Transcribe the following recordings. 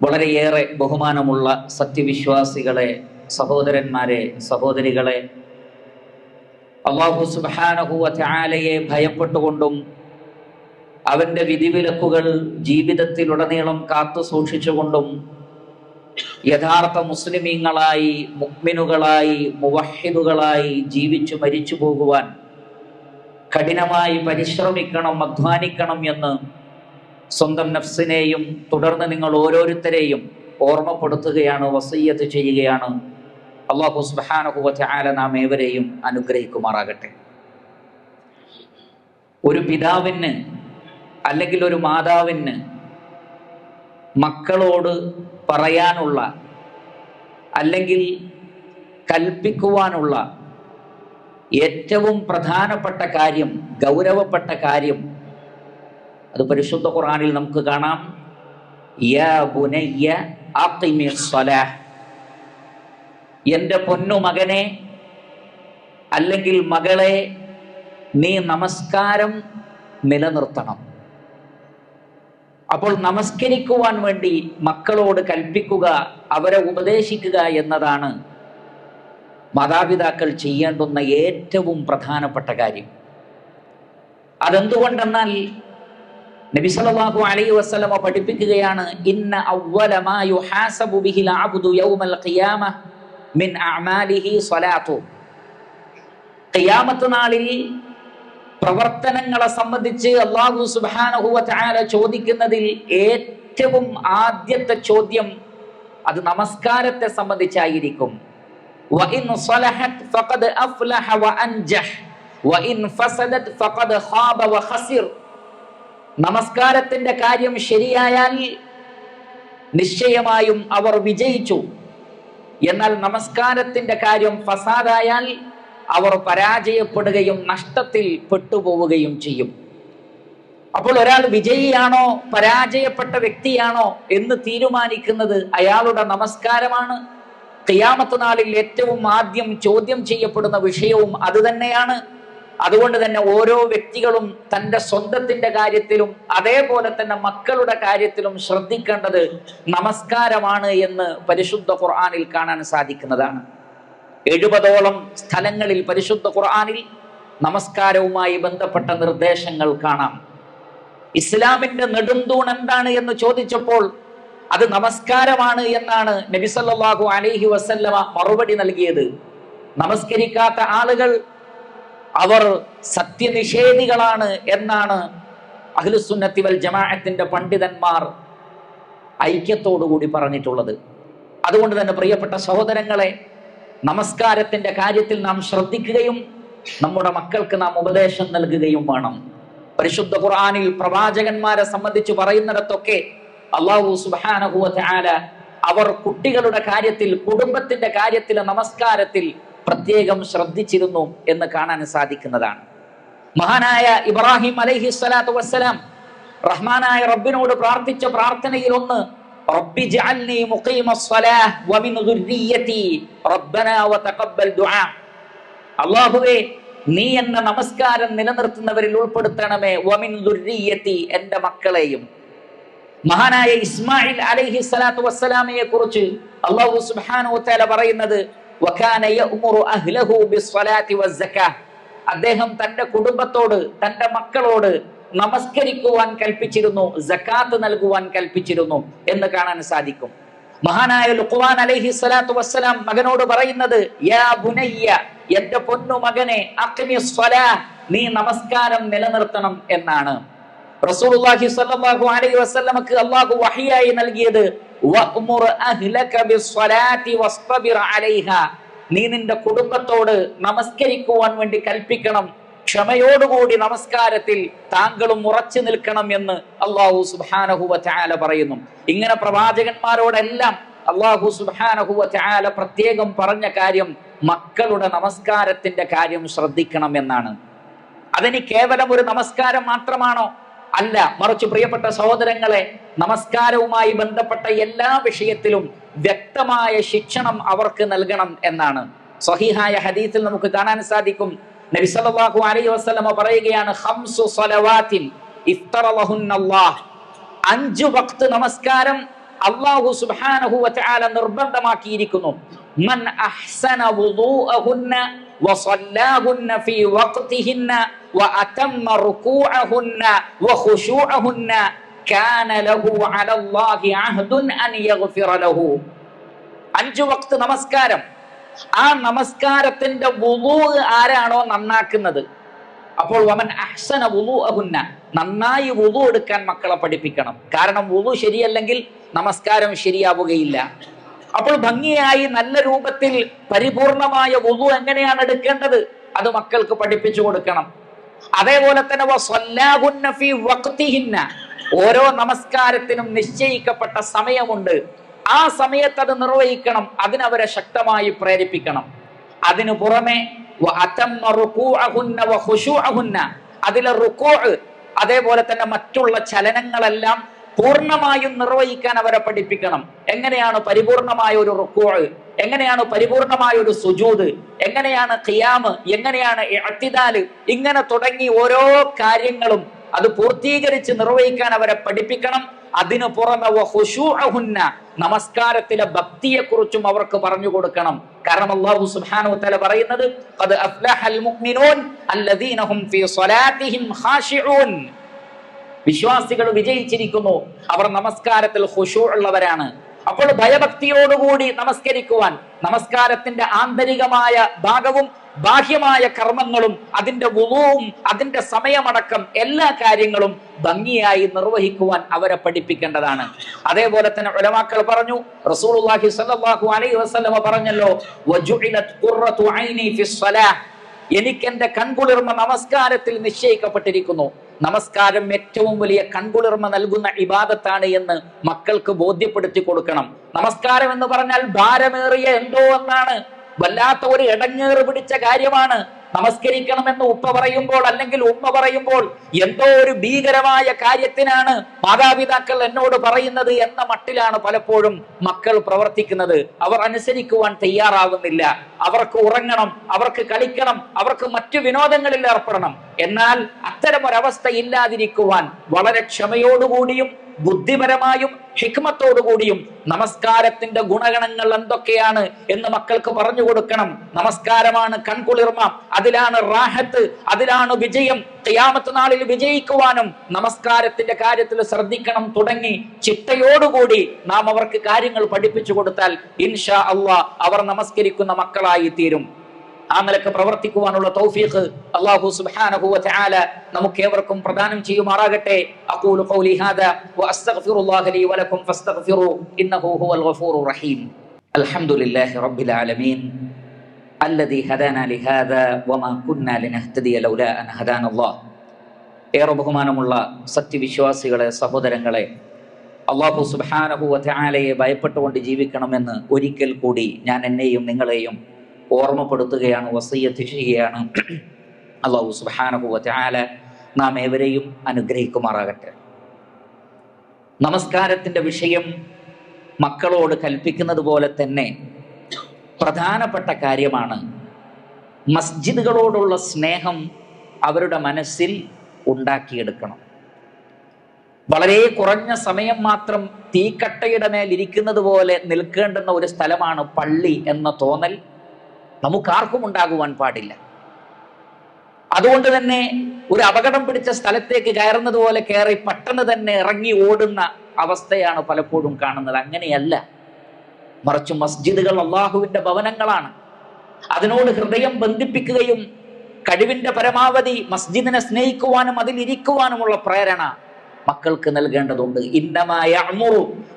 വളരെയേറെ ബഹുമാനമുള്ള സത്യവിശ്വാസികളെ സഹോദരന്മാരെ സഹോദരികളെ അള്ളാഹു സുബാനഹുവ ചാലയെ ഭയപ്പെട്ടുകൊണ്ടും അവന്റെ വിധിവിലക്കുകൾ ജീവിതത്തിലുടനീളം കാത്തു സൂക്ഷിച്ചുകൊണ്ടും യഥാർത്ഥ മുസ്ലിമീങ്ങളായി മുക്മിനുകളായി മുവഹിദുകളായി ജീവിച്ചു മരിച്ചു പോകുവാൻ കഠിനമായി പരിശ്രമിക്കണം അധ്വാനിക്കണം എന്ന് സ്വന്തം നഫ്സിനെയും തുടർന്ന് നിങ്ങൾ ഓരോരുത്തരെയും ഓർമ്മപ്പെടുത്തുകയാണ് വസയ്യത്ത് ചെയ്യുകയാണ്. അള്ളാഹു സുബാനഹുവറ്റ ആല നാം ഏവരെയും അനുഗ്രഹിക്കുമാറാകട്ടെ. ഒരു പിതാവിന് അല്ലെങ്കിൽ ഒരു മാതാവിന് മക്കളോട് പറയാനുള്ള അല്ലെങ്കിൽ കൽപ്പിക്കുവാനുള്ള ഏറ്റവും പ്രധാനപ്പെട്ട കാര്യം ഗൗരവപ്പെട്ട കാര്യം അത് പരിശുദ്ധ ഖുർആനിൽ നമുക്ക് കാണാം. യാ ബുനയ്യ പൊന്നു മകനെ അല്ലെങ്കിൽ മകളെ നീ നമസ്കാരം നിലനിർത്തണം. അപ്പോൾ നമസ്കരിക്കുവാൻ വേണ്ടി മക്കളോട് കൽപ്പിക്കുക അവരെ ഉപദേശിക്കുക എന്നതാണ് മാതാപിതാക്കൾ ചെയ്യേണ്ടുന്ന ഏറ്റവും പ്രധാനപ്പെട്ട കാര്യം. അതെന്തുകൊണ്ടെന്നാൽ നബി സല്ലല്ലാഹു അലൈഹി വസല്ലമ പഠിപ്പിക്കുകയാണ് ഇന്ന മിൻ അഅമാലിഹി ഖിയാമത്ത് നാളിൽ പ്രവർത്തനങ്ങളെ സംബന്ധിച്ച് അല്ലാഹു സുബ്ഹാനഹു വതആല ചോദിക്കുന്നതിൽ ഏറ്റവും ആദ്യത്തെ ചോദ്യം അത് നമസ്കാരത്തെ സംബന്ധിച്ചായിരിക്കും. ഫഖദ് അഫ്ലഹ വഅൻജഹ് വഇൻ ഫസദത് ഫഖദ് ഖാബ വഖസിർ നമസ്കാരത്തിന്റെ കാര്യം ശരിയായാൽ നിശ്ചയമായും അവർ വിജയിച്ചു. എന്നാൽ നമസ്കാരത്തിന്റെ കാര്യം ഫസാദായാൽ അവർ പരാജയപ്പെടുകയും നഷ്ടത്തിൽ പെട്ടുപോവുകയും ചെയ്യും. അപ്പോൾ ഒരാൾ വിജയിയാണോ പരാജയപ്പെട്ട വ്യക്തിയാണോ എന്ന് തീരുമാനിക്കുന്നത് അയാളുടെ നമസ്കാരമാണ്. ഖിയാമത്ത് നാളിൽ ഏറ്റവും ആദ്യം ചോദ്യം ചെയ്യപ്പെടുന്ന വിഷയവും അത് തന്നെയാണ്. അതുകൊണ്ട് തന്നെ ഓരോ വ്യക്തികളും തന്റെ സ്വന്തത്തിന്റെ കാര്യത്തിലും അതേപോലെ തന്നെ മക്കളുടെ കാര്യത്തിലും ശ്രദ്ധിക്കേണ്ടത് നമസ്കാരമാണ് എന്ന് പരിശുദ്ധ ഖുർആാനിൽ കാണാൻ സാധിക്കുന്നതാണ്. എഴുപതോളം സ്ഥലങ്ങളിൽ പരിശുദ്ധ ഖുർആാനിൽ നമസ്കാരവുമായി ബന്ധപ്പെട്ട നിർദ്ദേശങ്ങൾ കാണാം. ഇസ്ലാമിന്റെ നെടുന്തൂൺ എന്താണ് എന്ന് ചോദിച്ചപ്പോൾ അത് നമസ്കാരമാണ് എന്നാണ് നബിസല്ലാഹു അലൈഹി വസല്ലമ മറുപടി നൽകിയത്. നമസ്കരിക്കാത്ത ആളുകൾ അവർ സത്യനിഷേധികളാണ് എന്നാണ് അഖിലുസുന്നത്തി വൽ ജമാഅത്തിന്റെ പണ്ഡിതന്മാർ ഐക്യത്തോടുകൂടി പറഞ്ഞിട്ടുള്ളത്. അതുകൊണ്ട് തന്നെ പ്രിയപ്പെട്ട സഹോദരങ്ങളെ നമസ്കാരത്തിന്റെ കാര്യത്തിൽ നാം ശ്രദ്ധിക്കുകയും നമ്മുടെ മക്കൾക്ക് നാം ഉപദേശം നൽകുകയും വേണം. പരിശുദ്ധ ഖുർആനിൽ പ്രവാചകന്മാരെ സംബന്ധിച്ച് പറയുന്നിടത്തൊക്കെ അള്ളാഹു സുബാനഹുല അവർ കുട്ടികളുടെ കാര്യത്തിൽ കുടുംബത്തിന്റെ കാര്യത്തിൽ നമസ്കാരത്തിൽ പ്രത്യേകം ശ്രദ്ധിച്ചിരുന്നു എന്ന് കാണാൻ സാധിക്കുന്നതാണ്. മഹാനായ ഇബ്രാഹിം അലൈഹി സ്വലാത്തു വസ്സലാം റഹ്മാനായ റബ്ബിനോട് പ്രാർത്ഥിച്ച പ്രാർത്ഥനയിൽ ഒന്ന് റബ്ബി നീ എന്നെ നമസ്കാരം നിലനിർത്തുന്നവരിൽ ഉൾപ്പെടുത്തണമേ വമിൻ ദുർരിയതി എന്റെ മക്കളെയും. മഹാനായ ഇസ്മായിൽ അലൈഹി സ്വലാത്തു വസ്സലാമയെ കുറിച്ച് അള്ളാഹു സുബ്ഹാനഹു തല പറയുന്നത് അദ്ദേഹം തന്റെ കുടുംബത്തോട് തന്റെ മക്കളോട് നമസ്കരിക്കുവാൻ കൽപ്പിച്ചിരുന്നു ജക്കാത്ത് നൽകുവാൻ കൽപ്പിച്ചിരുന്നു എന്ന് കാണാൻ സാധിക്കും. മഹാനായ ലുഖുവാൻ അലൈഹി സ്വലാത്തു വസ്സലാം മകനോട് പറയുന്നത് യാ ബുനയ്യ എന്റെ പൊന്നു മകനെ നീ നമസ്കാരം നിലനിർത്തണം എന്നാണ്. സ്വല്ലല്ലാഹു അലൈഹി വസ്ലമക്ക് അള്ളാഹു വഹിയായി നൽകിയത് നീ നിന്റെ കുടുംബത്തോട് നമസ്കരിക്കുവാൻ വേണ്ടി കൽപ്പിക്കണം. ക്ഷമയോടുകൂടി നമസ്കാരത്തിൽ താങ്കളും ഉറച്ചു നിൽക്കണം എന്ന് അള്ളാഹു സുബാനഹുവ ചായാല പറയുന്നു. ഇങ്ങനെ പ്രവാചകന്മാരോടെല്ലാം അള്ളാഹു സുബാനഹുവ ചായാല പ്രത്യേകം പറഞ്ഞ കാര്യം മക്കളുടെ നമസ്കാരത്തിന്റെ കാര്യം ശ്രദ്ധിക്കണം എന്നാണ്. അതിന് കേവലം ഒരു നമസ്കാരം മാത്രമാണോ? അല്ല മറിച്ച് പ്രിയപ്പെട്ട സഹോദരങ്ങളെ നമസ്കാരവുമായി ബന്ധപ്പെട്ട എല്ലാ വിഷയത്തിലും വ്യക്തമായ ശിക്ഷണം അവർക്ക് നൽകണം എന്നാണ്. സഹിഹായ ഹദീസിൽ നമുക്ക് കാണാൻ സാധിക്കും. നബി സല്ലല്ലാഹു അലൈഹി വസല്ലമ പറയുകയാണ് ഖംസു സ്വലവാത്തിൻ ഇഫ്തറലഹുന്നല്ലാഹ്. അഞ്ച് വക്ത് നമസ്കാരം അല്ലാഹു സുബ്ഹാനഹു വതആല നിർബന്ധമാക്കിയിരിക്കുന്നു. മൻ അഹ്സന വുദൂഅഹുന്ന വസല്ലാഹുന്ന ഫീ വഖ്തിഹിന്ന വഅതമ്മ റുകൂഅഹുന്ന വഖുശൂഅഹുന്ന അഞ്ചു വക്ത് നമസ്കാരം. ആ നമസ്കാരത്തിന്റെ വുളു ആരാണോ നന്നാക്കുന്നത്? അപ്പോൾ വമൻ അഹ്സന വുളു നന്നായി വുളു എടുക്കാൻ മക്കളെ പഠിപ്പിക്കണം. കാരണം വുളു ശരിയല്ലെങ്കിൽ നമസ്കാരം ശരിയാവുകയില്ല. അപ്പോൾ ഭംഗിയായി നല്ല രൂപത്തിൽ പരിപൂർണമായ വുളു എങ്ങനെയാണ് എടുക്കേണ്ടത്? അത് മക്കൾക്ക് പഠിപ്പിച്ചു കൊടുക്കണം. അതേപോലെ തന്നെ. ഓരോ നമസ്കാരത്തിനും നിശ്ചയിക്കപ്പെട്ട സമയമുണ്ട്. ആ സമയത്ത് അത് നിർവഹിക്കണം. അതിനവരെ ശക്തമായി പ്രേരിപ്പിക്കണം. അതിനു പുറമെ. അതിലെ റുക്കോ അതേപോലെ തന്നെ മറ്റുള്ള ചലനങ്ങളെല്ലാം പൂർണമായും നിർവഹിക്കാൻ അവരെ പഠിപ്പിക്കണം. എങ്ങനെയാണ് പരിപൂർണമായ ഒരു റുക്കോ എങ്ങനെയാണ് പരിപൂർണമായ ഒരു സുജൂത് എങ്ങനെയാണ് ഖിയാമ്? എങ്ങനെയാണ് ഇഅ്തിദാൽ ഇങ്ങനെ തുടങ്ങി ഓരോ കാര്യങ്ങളും അത് പൂർത്തീകരിച്ച് നിർവഹിക്കാൻ അവരെ പഠിപ്പിക്കണം. അതിനു പുറമെ നമസ്കാരത്തിലെ ഭക്തിയെ കുറിച്ചും അവർക്ക് പറഞ്ഞു കൊടുക്കണം. കാരണം അള്ളാഹു സുബ്ഹാനഹു തല പറയുന്നത് വിശ്വാസികൾ വിജയിച്ചിരിക്കുന്നു. അവർ നമസ്കാരത്തിൽ ഹുഷു ഉള്ളവരാണ്. അപ്പോൾ ഭയഭക്തിയോടുകൂടി നമസ്കരിക്കുവാൻ നമസ്കാരത്തിന്റെ ആന്തരികമായ ഭാഗവും ബാഹ്യമായ കർമ്മങ്ങളും അതിന്റെ വുളവും അതിന്റെ സമയമടക്കം എല്ലാ കാര്യങ്ങളും ഭംഗിയായി നിർവഹിക്കുവാൻ അവരെ പഠിപ്പിക്കേണ്ടതാണ്. അതേപോലെ തന്നെ ഉലമാക്കൾ പറഞ്ഞു റസൂലുള്ളാഹി സ്വല്ലല്ലാഹു അലൈഹി വസല്ലമ പറഞ്ഞല്ലോ വജുഇലത് ഖുർറതു ഐനി ഫിസ്സലാഹ് എനിക്ക് എന്റെ കൺകുളിർമ നമസ്കാരത്തിൽ നിശ്ചയിക്കപ്പെട്ടിരിക്കുന്നു. നമസ്കാരം ഏറ്റവും വലിയ കൺകുളിർമ നൽകുന്ന ഇബാദത്താണ് എന്ന് മക്കൾക്ക് ബോധ്യപ്പെടുത്തി കൊടുക്കണം. നമസ്കാരം എന്ന് പറഞ്ഞാൽ ഭാരമേറിയ എന്തോ എന്നാണ് വല്ലാത്ത ഒരു ഇടങ്ങേറ് പിടിച്ച കാര്യമാണ്. നമസ്കരിക്കണമെന്ന് ഉപ്പ പറയുമ്പോൾ അല്ലെങ്കിൽ ഉമ്മ പറയുമ്പോൾ എന്തോ ഒരു ഭീകരമായ കാര്യത്തിനാണ് മാതാപിതാക്കൾ എന്നോട് പറയുന്നത് എന്ന മട്ടിലാണ് പലപ്പോഴും മക്കൾ പ്രവർത്തിക്കുന്നത്. അവർ അനുസരിക്കുവാൻ തയ്യാറാകുന്നില്ല അവർക്ക് ഉറങ്ങണം അവർക്ക് കളിക്കണം അവർക്ക് മറ്റു വിനോദങ്ങളിൽ ഏർപ്പെടണം. എന്നാൽ അത്തരം ഒരവസ്ഥ ഇല്ലാതിരിക്കുവാൻ വളരെ ക്ഷമയോടുകൂടിയും ബുദ്ധിപരമായും ഹിക്മത്തോടുകൂടിയും നമസ്കാരത്തിന്റെ ഗുണഗണങ്ങൾ എന്തൊക്കെയാണ് എന്ന് മക്കൾക്ക് പറഞ്ഞു കൊടുക്കണം. നമസ്കാരമാണ് കൺകുളിർമ. അതിലാണ് റാഹത്ത്. അതിലാണ് വിജയം. ഖിയാമത്ത് നാളിൽ വിജയിക്കുവാനും നമസ്കാരത്തിന്റെ കാര്യത്തിൽ ശ്രദ്ധിക്കണം തുടങ്ങി. ചിട്ടയോടുകൂടി നാം അവർക്ക് കാര്യങ്ങൾ പഠിപ്പിച്ചു കൊടുത്താൽ ഇൻഷാ അള്ളാ അവർ നമസ്കരിക്കുന്ന മക്കളായി തീരും ആ നിലക്ക് പ്രവർത്തിക്കുവാനുള്ള തൗഫീഖ് അല്ലാഹു സുബ്ഹാനഹു വ തആല നമുക്ക് ഏവർക്കും പ്രദാനം ചെയ്യുമാറാകട്ടെ അഖൂലു ഖൗലി ഹാദാ വ അസ്തഗ്ഫിറുല്ലാഹ ലി വ ലക്കും ഫസ്തഗ്ഫിറു ഇന്നഹു ഹുവൽ ഗഫൂറുർ റഹീം അൽഹംദുലില്ലാഹി റബ്ബിൽ ആലമീൻ الذي هدانا لهذا وما كنا لنهتدي لولا أن هدانا الله ഏറെ ബഹുമാനമുള്ള സത്യവിശ്വാസികളെ സഹോദരങ്ങളെ അള്ളാഹു സുബ്ഹാനഹു വ തആലയെ ഭയപ്പെട്ടുകൊണ്ട് ജീവിക്കണമെന്ന് ഒരിക്കൽ കൂടി ഞാൻ എന്നെയും നിങ്ങളെയും ഓർമ്മപ്പെടുത്തുകയാണ് വസയ്യത്ത് ചെയ്യുകയാണ്. അള്ളാഹു തആല നാം ഏവരെയും അനുഗ്രഹിക്കുമാറാകട്ടെ. നമസ്കാരത്തിന്റെ വിഷയം മക്കളോട് കൽപ്പിക്കുന്നത് പോലെ തന്നെ പ്രധാനപ്പെട്ട കാര്യമാണ്. മസ്ജിദുകളോടുള്ള സ്നേഹം അവരുടെ മനസ്സിൽ ഉണ്ടാക്കിയെടുക്കണം. വളരെ കുറഞ്ഞ സമയം മാത്രം തീക്കട്ടയുടെ മേൽ ഇരിക്കുന്നത് പോലെ നിൽക്കേണ്ടുന്ന ഒരു സ്ഥലമാണ് പള്ളി എന്ന തോന്നൽ. നമുക്കാർക്കും ഉണ്ടാകുവാൻ പാടില്ല. അതുകൊണ്ട് തന്നെ ഒരു അപകടം പിടിച്ച സ്ഥലത്തേക്ക് കയറുന്നതുപോലെ കയറി പെട്ടെന്ന് തന്നെ ഇറങ്ങി ഓടുന്ന അവസ്ഥയാണ് പലപ്പോഴും കാണുന്നത്. അങ്ങനെയല്ല. മറിച്ച് മസ്ജിദുകൾ അള്ളാഹുവിന്റെ ഭവനങ്ങളാണ്. അതിനോട് ഹൃദയം ബന്ധിപ്പിക്കുകയും കഴിവിന്റെ പരമാവധി മസ്ജിദിനെ സ്നേഹിക്കുവാനും അതിലിരിക്കുവാനുമുള്ള പ്രേരണ മക്കൾക്ക് നൽകേണ്ടതുണ്ട്. ഇന്നമായ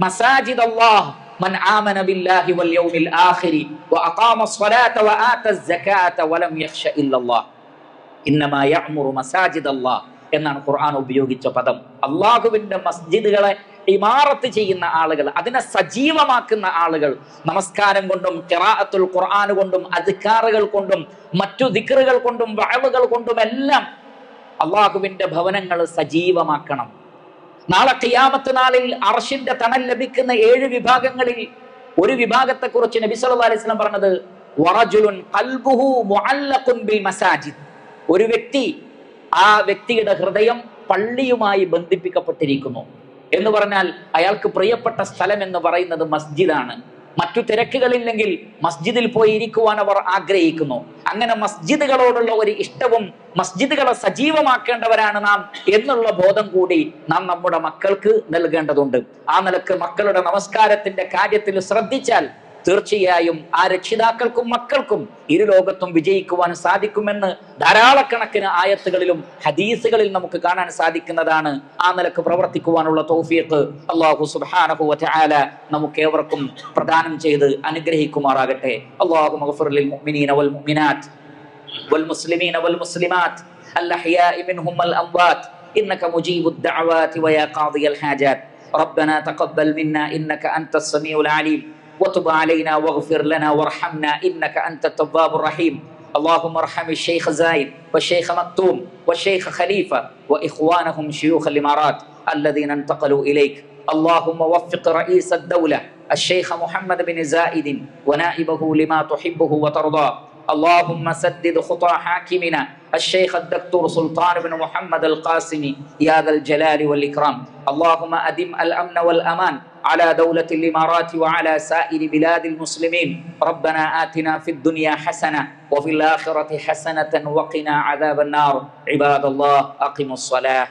മസാജിദ് അല്ലാഹ് من آمن بالله واليوم الآخر وأقام الصلاة وآتى الزكاة ولم يخش إلا الله إنما يعمر مساجد الله എന്നാണ് ഖുർആൻ ഉപയോഗിച്ച പദം അള്ളാഹുവിന്റെ മസ്ജിദുകളെ ഇമാറത്ത് ചെയ്യുന്ന ആളുകൾ അതിനെ സജീവമാക്കുന്ന ആളുകൾ നമസ്കാരം കൊണ്ടും ഖിറാഅത്തുൽ ഖുർആൻ കൊണ്ടും അധികാറുകൾ കൊണ്ടും മറ്റു ദിക്റുകൾ കൊണ്ടും വഅവുകൾ കൊണ്ടും എല്ലാം അള്ളാഹുവിന്റെ ഭവനങ്ങൾ സജീവമാക്കണം നാളെ ഖിയാമത്ത് നാളിൽ അർഷിന്റെ തണൽ ലഭിക്കുന്ന ഏഴ് വിഭാഗങ്ങളിൽ ഒരു വിഭാഗത്തെ കുറിച്ച് നബി സല്ലല്ലാഹു അലൈഹി വസല്ലം പറഞ്ഞത് വറജുലുൻ ഖൽബുഹു മുഅല്ലഖുൻ ബിൽ മസാജിദ്. ഒരു വ്യക്തി ആ വ്യക്തിയുടെ ഹൃദയം പള്ളിയുമായി ബന്ധിപ്പിക്കപ്പെട്ടിരിക്കുന്നു. എന്ന് പറഞ്ഞാൽ അയാൾക്ക് പ്രിയപ്പെട്ട സ്ഥലം എന്ന് പറയുന്നത് മസ്ജിദാണ്. മറ്റു തിരക്കുകളില്ലെങ്കിൽ മസ്ജിദിൽ പോയി ഇരിക്കുവാൻ അവർ ആഗ്രഹിക്കുന്നു. അങ്ങനെ മസ്ജിദുകളോടുള്ള ഒരു ഇഷ്ടവും മസ്ജിദുകളെ സജീവമാക്കേണ്ടവരാണ് നാം എന്നുള്ള ബോധം കൂടി നാം നമ്മുടെ മക്കൾക്ക് നൽകേണ്ടതുണ്ട്. ആ നിലയ്ക്ക് മക്കളുടെ നമസ്കാരത്തിന്റെ കാര്യത്തിൽ ശ്രദ്ധിച്ചാൽ തീർച്ചയായും ആ രക്ഷിതാക്കൾക്കും മക്കൾക്കും ഇരു ലോകത്തും വിജയിക്കുവാൻ സാധിക്കുമെന്ന് ധാരാളക്കണക്കിന് ആയത്തുകളിലും ഹദീസുകളിൽ നമുക്ക് കാണാൻ സാധിക്കുന്നതാണ് ആ നിലക്ക് പ്രവർത്തിക്കുവാനുള്ള തൗഫീഖ് അള്ളാഹു സുബ്ഹാനഹു വതആല നമുക്ക് ഏവർക്കും പ്രദാനം ചെയ്ത് അനുഗ്രഹിക്കുമാറാകട്ടെ അള്ളാഹു മഗ്ഫിർ ലിൽ മുഅ്മിനീന വൽ മുഅ്മിനാത്ത് والمسلمين والمسلمات الأحياء منهم والأموات إنك مجيب الدعوات ويا قاضي الحاجات ربنا تقبل منا إنك أنت السميع العليم وتب علينا واغفر لنا وارحمنا إنك أنت التواب الرحيم. اللهم ارحم الشيخ زايد والشيخ مكتوم والشيخ خليفة وإخوانهم شيوخ الإمارات الذين انتقلوا إليك. اللهم وفق رئيس الدولة الشيخ محمد بن زائد ونائبه لما تحبه وترضى اللهم سدد خطى حاكمنا الشيخ الدكتور سلطان بن محمد القاسمي يا ذا الجلال والإكرام. اللهم أدم الأمن والأمان على دولة الإمارات وعلى سائر بلاد المسلمين. ربنا آتنا في الدنيا حسنة وفي الآخرة حسنة وقنا عذاب النار. عباد الله أقموا الصلاة.